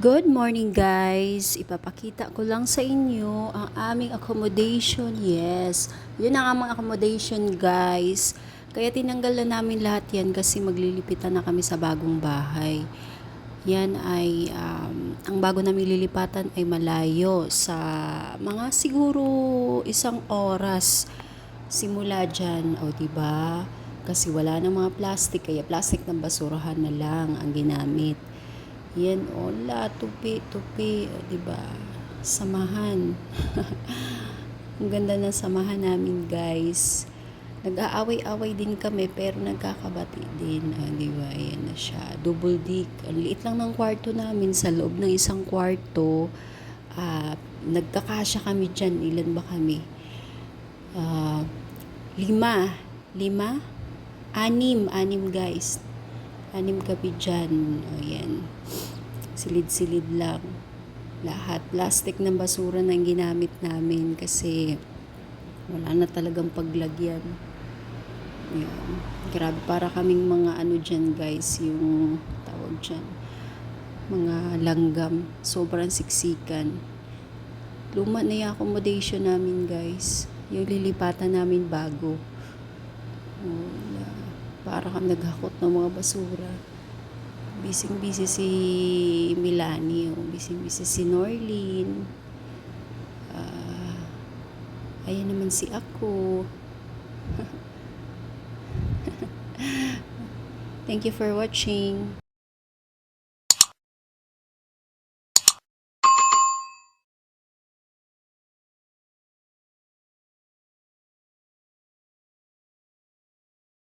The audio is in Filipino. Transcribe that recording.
Good morning guys! Ipapakita ko lang sa inyo ang aming accommodation. Yes, yun ang aming accommodation guys. Kaya tinanggal na namin lahat yan kasi maglilipitan na kami sa bagong bahay. Yan ay, um, ang bago namin lilipatan ay malayo sa mga siguro isang oras simula dyan. O, di ba? Kasi wala nang mga plastic, kaya plastic ng basurahan na lang ang ginamit. Yan, ola, tupi, tupi, o, di ba? Samahan. ang ganda ng samahan namin, guys. Nag-aaway-away din kami, pero nagkakabati din. O, di? Yan na siya. Double dick. Ang liit lang ng kwarto namin. Sa loob ng isang kwarto, ah, nagkakasya kami dyan. Ilan ba kami? Ah, lima. Lima? Anim. Anim, guys. Anim kami dyan. O, yan. Silid-silid lang. Lahat. Plastic ng basura na ang ginamit namin kasi wala na talagang paglagyan. Yan. Grabe, para kaming mga ano dyan, guys, yung tawag dyan. Mga langgam. Sobrang siksikan. Luma na yung accommodation namin, guys. Yung lilipatan namin bago. Para kami naghakot ng mga basura. Bising-busy si Milani. Oh. Bising-busy si Norlin. Ah, ayan naman si ako. Thank you for watching.